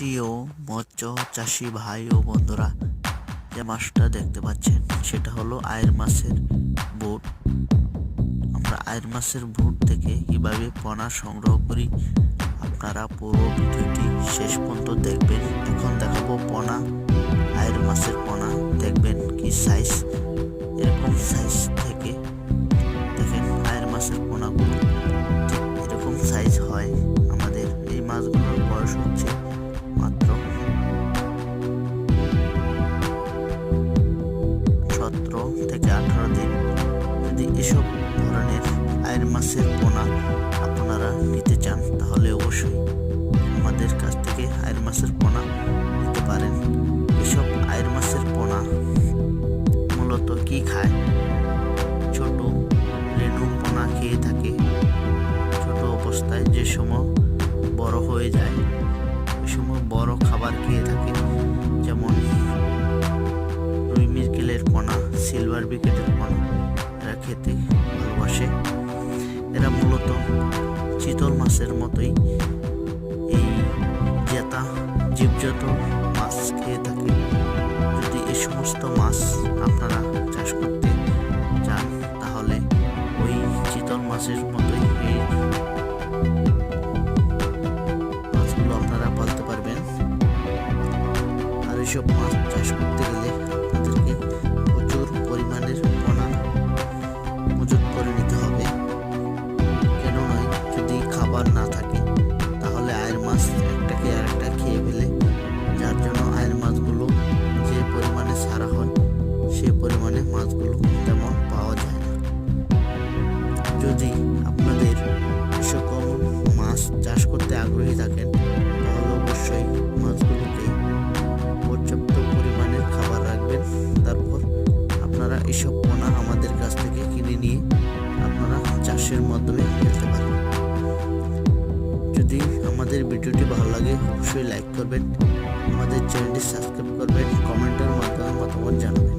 প্রিয় মৎস্য চাষি ভাই ও বন্ধুরা, যে মাছটা দেখতে পাচ্ছেন, সেটা হলো আয়ের মাছের বুট। আমরা আয়ের মাছের বুট থেকে কীভাবে পোনা সংগ্রহ করি, আপনারা পুরো ভিডিওটি শেষ পর্যন্ত দেখবেন। এখন দেখাবো পোনা আয়ের মাছের পোনা দেখবেন কি সাইজ এসব ধরনের আয়ের মাছের পোনা আপনারা নিতে চান, তাহলে অবশ্যই আমাদের কাছ থেকে আয়ের মাছের পোনা নিতে পারেন। এসব আয়ের মাছের পোনা মূলত কি খায়? ছোট রেণু পোনা খেয়ে থাকে। ছোট অবস্থায় যে সময় বড় হয়ে যায়, ওই সময় বড় খাবার খেয়ে থাকে। যেমন রুই মিরকেলের পোনা, সিলভার বিকেটের পোনা খেতে ভালোবাসে। এরা মূলত চিতল মাছের মতোই। এই জেতা জীবজত মাছ খেয়ে থাকে। যদি এই সমস্ত মাছ আপনারা চাষ করতে চান, তাহলে ওই চিতল মাছের মতোই এই মাছগুলো আপনারা পালতে পারবেন। আর এইসব মাছ চাষ করতে গেলে খাবার না থাকে, তাহলে আয়ের মাছ একটাকে আর একটা খেয়ে ফেলে। যার জন্য আয়ের মাছগুলো যে পরিমাণে ছাড়া হয়, সে পরিমাণে মাছগুলো তেমন পাওয়া যায় না। যদি আপনাদের সকল মাছ চাষ করতে আগ্রহী থাকেন, তাহলে অবশ্যই মাছগুলোকে পর্যাপ্ত পরিমাণের খাবার রাখবেন। তারপর আপনারা এসব পোনা আমাদের কাছ থেকে কিনে নিয়ে আপনারা চাষের মাধ্যমে ফেলতে পারেন যদি আমাদের ভিডিওটি ভালো লাগে, অবশ্যই লাইক করবেন। আমাদের চ্যানেলটি সাবস্ক্রাইব করবেন কমেন্টের মাধ্যমে মতামত জানাবেন।